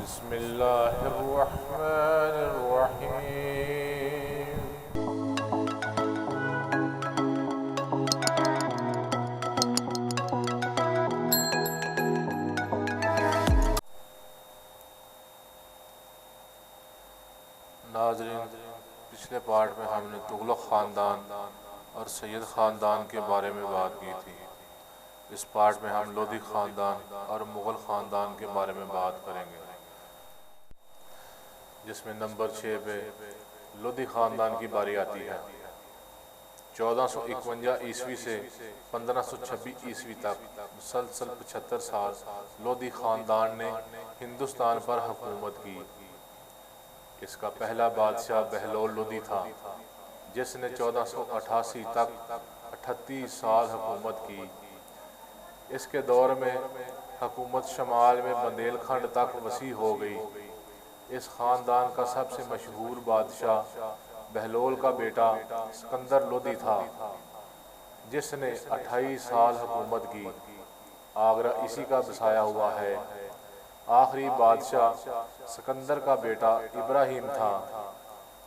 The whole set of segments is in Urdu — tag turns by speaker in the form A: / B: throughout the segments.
A: بسم الله الرحمن الرحيم. ناظرین، پچھلے پارٹ میں ہم نے تغلق خاندان اور سید خاندان کے بارے میں بات کی تھی۔ اس پارٹ میں ہم لودھی خاندان اور مغل خاندان کے بارے میں بات کریں گے۔ جس میں نمبر چھ پہ لودھی خاندان کی باری آتی ہے۔ چودہ سو اکونجا عیسوی سے پندرہ سو چھبیس عیسوی تک مسلسل پچھتر سال لودھی خاندان نے ہندوستان پر حکومت کی۔ اس کا پہلا بادشاہ بہلول لودھی تھا، جس نے چودہ سو اٹھاسی تک اٹھتیس سال حکومت کی۔ اس کے دور میں حکومت شمال میں بندیل کھنڈ تک وسیع ہو گئی۔ اس خاندان کا سب سے مشہور بادشاہ بہلول کا بیٹا سکندر لودھی تھا، جس نے اٹھائیس سال حکومت کی۔ آگرہ اسی کا بسایا ہوا ہے۔ آخری بادشاہ سکندر کا بیٹا ابراہیم تھا،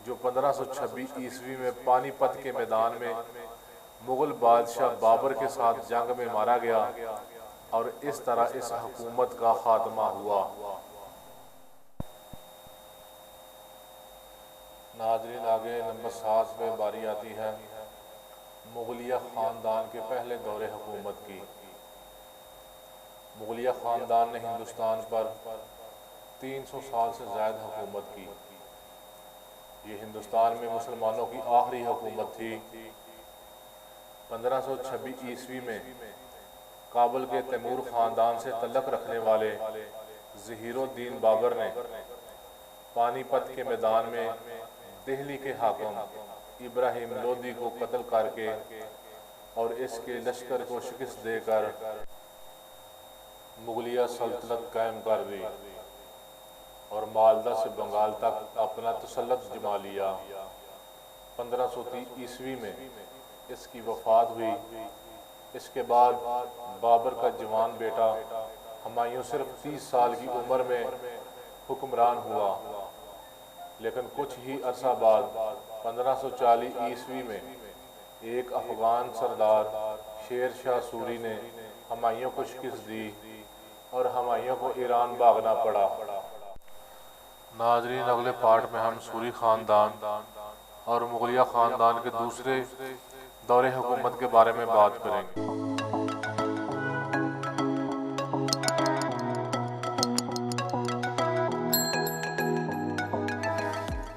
A: جو پندرہ سو چھبیس عیسوی میں پانی پت کے میدان میں مغل بادشاہ بابر کے ساتھ جنگ میں مارا گیا اور اس طرح اس حکومت کا خاتمہ ہوا۔ ناظرین، آگے نمبر سات پہ باری آتی ہے۔ مغلیہ خاندان کے پہلے دور حکومت کی۔ مغلیہ خاندان نے ہندوستان پر تین سو سال سے زائد حکومت کی۔ یہ ہندوستان میں مسلمانوں کی آخری حکومت تھی۔ پندرہ سو چھبیس عیسوی میں کابل کے تیمور خاندان سے تعلق رکھنے والے ظہیر الدین بابر نے پانی پت کے میدان میں دہلی کے حاکم ابراہیم لودھی کو قتل کر کے اور اس کے لشکر کو شکست دے کر مغلیہ سلطنت قائم کر دی اور مالدہ سے بنگال تک اپنا تسلط جما لیا۔ پندرہ سو تیس عیسوی میں اس کی وفات ہوئی۔ اس کے بعد بابر کا جوان بیٹا ہمایوں صرف تیس سال کی عمر میں حکمران ہوا۔ لیکن کچھ ہی عرصہ بعد، پندرہ سو چالیس عیسوی میں ایک افغان سردار شیر شاہ سوری نے ہمایوں کو شکست دی اور ہمایوں کو ایران بھاگنا پڑا۔ ناظرین، اگلے پارٹ میں ہم سوری خاندان اور مغلیہ خاندان کے دوسرے دور حکومت کے بارے میں بات کریں گے۔